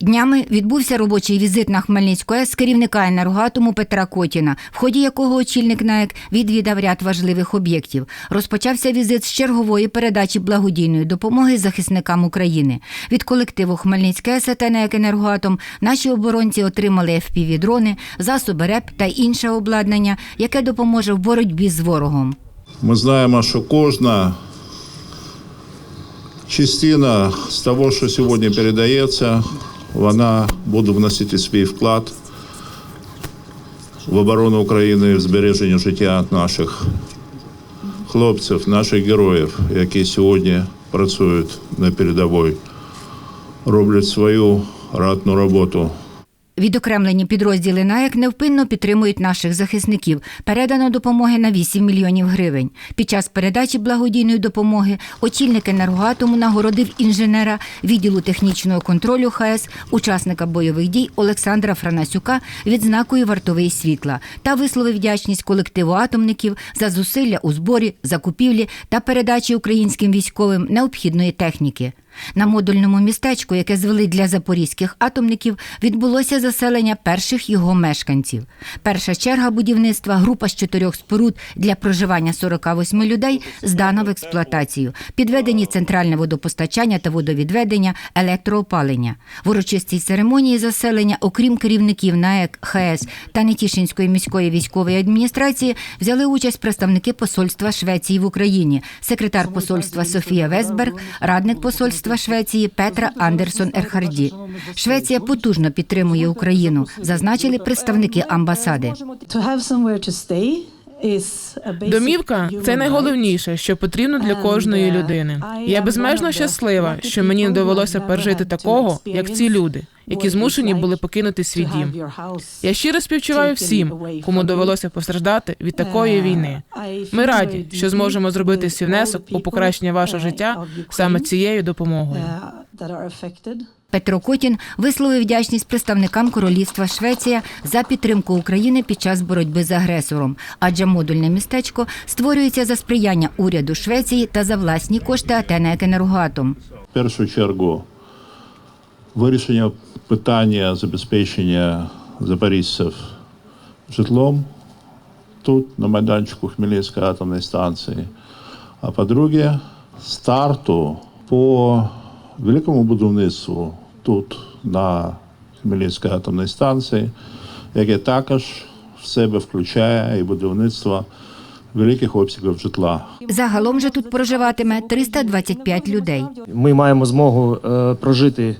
Днями відбувся робочий візит на Хмельницьку АЕС керівника енергоатому Петра Котіна, в ході якого очільник НАЕК відвідав ряд важливих об'єктів. Розпочався візит з чергової передачі благодійної допомоги захисникам України. Від колективу Хмельницька АЕС та НАЕК «Енергоатом» наші оборонці отримали FPV-дрони, засоби РЕП та інше обладнання, яке допоможе в боротьбі з ворогом. Ми знаємо, що кожна частина з того, що сьогодні передається, вона буде вносити свій вклад в оборону України, в збереження життя наших хлопців, наших героїв, які сьогодні працюють на передовій, роблять свою ратну роботу. Відокремлені підрозділи НАЕК невпинно підтримують наших захисників. Передано допомоги на 8 мільйонів гривень. Під час передачі благодійної допомоги очільник енергоатому нагородив інженера відділу технічного контролю ХАЕС, учасника бойових дій Олександра Франасюка відзнакою вартовий світла та висловив вдячність колективу атомників за зусилля у зборі, закупівлі та передачі українським військовим необхідної техніки. На модульному містечку, яке звели для запорізьких атомників, відбулося заселення перших його мешканців. Перша черга будівництва, група з чотирьох споруд для проживання 48 людей, здана в експлуатацію. Підведені центральне водопостачання та водовідведення, електроопалення. В урочистій церемонії заселення, окрім керівників НАЕК, ХС та Нетішинської міської військової адміністрації, взяли участь представники посольства Швеції в Україні, секретар посольства Софія Весберг, радник посольства Швеції Петра Андерсон Ерхарді. Швеція потужно підтримує Україну, зазначили представники амбасади. Домівка це найголовніше, що потрібно для кожної людини. Я безмежно щаслива, що мені не довелося пережити такого, як ці люди, які змушені були покинути свій дім. Я щиро співчуваю всім, кому довелося постраждати від такої війни. Ми раді, що зможемо зробити свій внесок у покращення вашого життя саме цією допомогою. Петро Котін висловив вдячність представникам королівства Швеція за підтримку України під час боротьби з агресором, адже модульне містечко створюється за сприяння уряду Швеції та за власні кошти Атена Енергоатом. В першу чергу вирішення питання забезпечення запоріжців житлом тут, на майданчику Хмельницької атомної станції. А по-друге, старту по великому будівництву тут, на Хмельницькій атомній станції, яке також в себе включає і будівництво великих обсягів житла. Загалом же тут проживатиме 325 людей. Ми маємо змогу е, прожити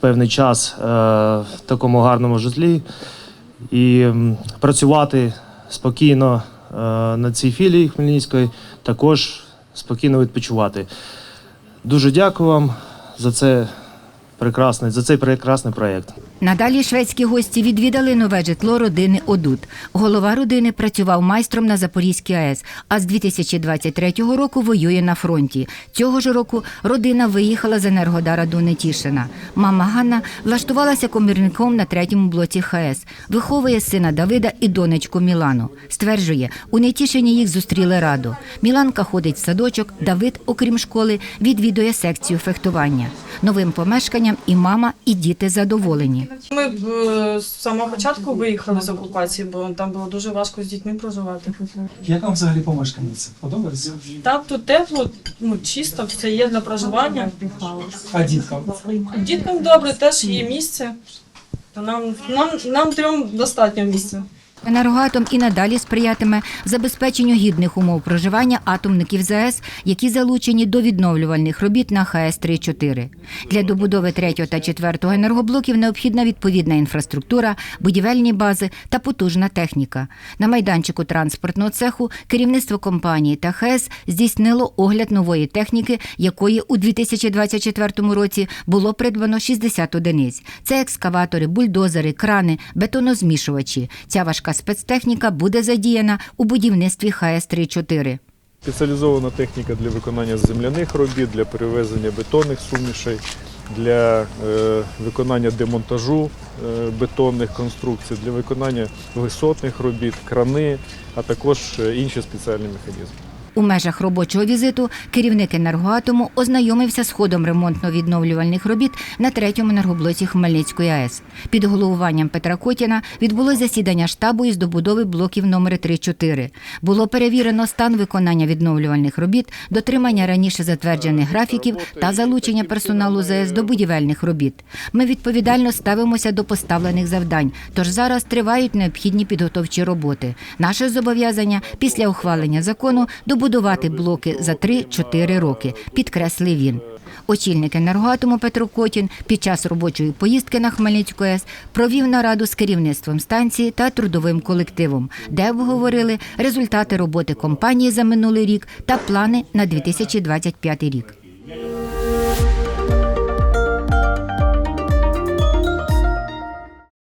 певний час е, в такому гарному житлі і працювати спокійно е, на цій філії Хмельницької, також спокійно відпочивати. Дуже дякую вам за це прекрасний, за цей прекрасний проєкт. Надалі шведські гості відвідали нове житло родини Одут. Голова родини працював майстром на Запорізькій АЕС, а з 2023 року воює на фронті. Цього ж року родина виїхала з Енергодара до Нетішина. Мама Ганна влаштувалася комірником на третьому блоці ХАЕС, виховує сина Давида і донечку Мілану. Стверджує, у Нетішині їх зустріли радо. Міланка ходить в садочок, Давид, окрім школи, відвідує секцію фехтування. Новим помешканням і мама, і діти задоволені. Ми б з самого початку виїхали з окупації, бо там було дуже важко з дітьми проживати. Як вам взагалі помешканеться? Подобається? Так, тут тепло, ну чисто, все є для проживання. А діткам? Діткам добре, теж є місце. Нам, нам, нам трьом достатньо місця. Енергоатом і надалі сприятиме забезпеченню гідних умов проживання атомників ЗАЕС, які залучені до відновлювальних робіт на ХАЕС 3-4. Для добудови третього та четвертого енергоблоків необхідна відповідна інфраструктура, будівельні бази та потужна техніка. На майданчику транспортного цеху керівництво компанії та ХАЕС здійснило огляд нової техніки, якої у 2024 році було придбано 60 одиниць. Це екскаватори, бульдозери, крани, бетонозмішувачі. Ця важка спецтехніка буде задіяна у будівництві ХС-3-4. Спеціалізована техніка для виконання земляних робіт, для перевезення бетонних сумішей, для е, виконання демонтажу е, бетонних конструкцій, для виконання висотних робіт, крани, а також е, інші спеціальні механізми. У межах робочого візиту керівник енергоатому ознайомився з ходом ремонтно-відновлювальних робіт на третьому енергоблоці Хмельницької АЕС. Під головуванням Петра Котіна відбулось засідання штабу із добудови блоків номери 3-4. Було перевірено стан виконання відновлювальних робіт, дотримання раніше затверджених графіків та залучення персоналу ЗАЕС до будівельних робіт. Ми відповідально ставимося до поставлених завдань, тож зараз тривають необхідні підготовчі роботи. Наше зобов'язання після ухвалення закону добудувати блоки за 3-4 роки, підкреслив він. Очільник енергоатому Петро Котін під час робочої поїздки на Хмельницьку с провів нараду з керівництвом станції та трудовим колективом, де обговорили результати роботи компанії за минулий рік та плани на 2025 рік.